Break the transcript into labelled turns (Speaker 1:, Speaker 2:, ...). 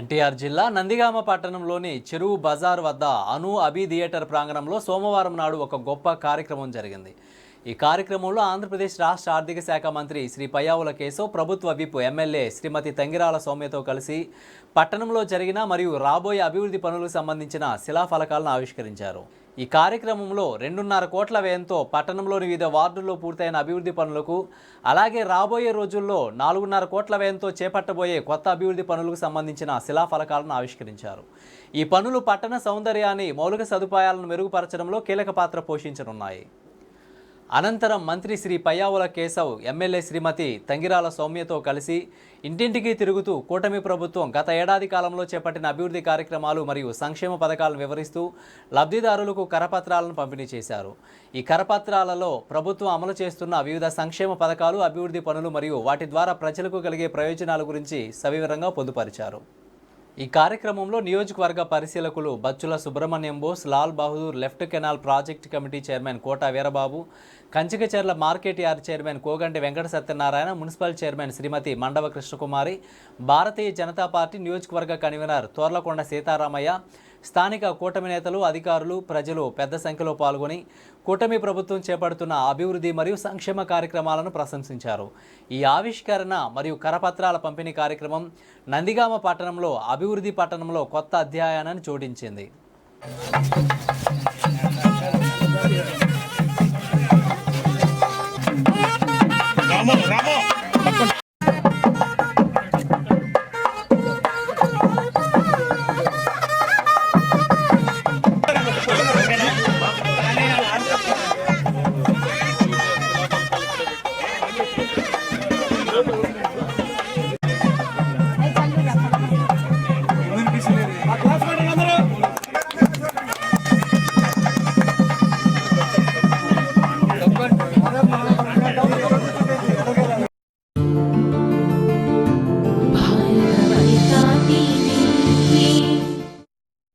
Speaker 1: ఎన్టీఆర్ జిల్లా నందిగామ పట్టణంలోని చెరువు బజార్ వద్ద అను అభి థియేటర్ ప్రాంగణంలో సోమవారం నాడు ఒక గొప్ప కార్యక్రమం జరిగింది. ఈ కార్యక్రమంలో ఆంధ్రప్రదేశ్ రాష్ట్ర ఆర్థిక శాఖ మంత్రి శ్రీ పయ్యావుల కేశవ్ ప్రభుత్వ విప్ ఎమ్మెల్యే శ్రీమతి తంగిరాల సౌమ్యతో కలిసి పట్టణంలో జరిగిన మరియు రాబోయే అభివృద్ధి పనులకు సంబంధించిన శిలాఫలకాలను ఆవిష్కరించారు. ఈ కార్యక్రమంలో రెండున్నర కోట్ల వ్యయంతో పట్టణంలోని వివిధ వార్డుల్లో పూర్తయిన అభివృద్ధి పనులకు అలాగే రాబోయే రోజుల్లో నాలుగున్నర కోట్ల వ్యయంతో చేపట్టబోయే కొత్త అభివృద్ధి పనులకు సంబంధించిన శిలాఫలకాలను ఆవిష్కరించారు. ఈ పనులు పట్టణ సౌందర్యాన్ని మౌలిక సదుపాయాలను మెరుగుపరచడంలో కీలక పాత్ర పోషించనున్నాయి. అనంతరం మంత్రి శ్రీ పయ్యావుల కేశవ్ ఎమ్మెల్యే శ్రీమతి తంగిరాల సౌమ్యతో కలిసి ఇంటింటికి తిరుగుతూ కూటమి ప్రభుత్వం గత ఏడాది కాలంలో చేపట్టిన అభివృద్ధి కార్యక్రమాలు మరియు సంక్షేమ పథకాలను వివరిస్తూ లబ్ధిదారులకు కరపత్రాలను పంపిణీ చేశారు. ఈ కరపత్రాలలో ప్రభుత్వం అమలు చేస్తున్న వివిధ సంక్షేమ పథకాలు అభివృద్ధి పనులు మరియు వాటి ద్వారా ప్రజలకు కలిగే ప్రయోజనాల గురించి సవివరంగా పొందుపరిచారు. ఈ కార్యక్రమంలో నియోజకవర్గ పరిశీలకులు Bachchula Subrahmanyam Bose Lal Bahadur left canal project committee chairman Kota Veerababu Kanchikacherla market yard chairman Koganti Venkata Satyanarayana municipal chairman Shrimati Mandava Krishnakumari Bharatiya Janata party నియోజకవర్గ కన్వీనర్ తోర్లకొండ సీతారామయ్య స్థానిక కూటమి నేతలు అధికారులు ప్రజలు పెద్ద సంఖ్యలో పాల్గొని కూటమి ప్రభుత్వం చేపడుతున్న అభివృద్ధి మరియు సంక్షేమ కార్యక్రమాలను ప్రశంసించారు. ఈ ఆవిష్కరణ మరియు కరపత్రాల పంపిణీ కార్యక్రమం నందిగామ పట్టణంలో అభివృద్ధి పట్టణంలో కొత్త అధ్యాయానాన్ని జోడించింది. Yeah.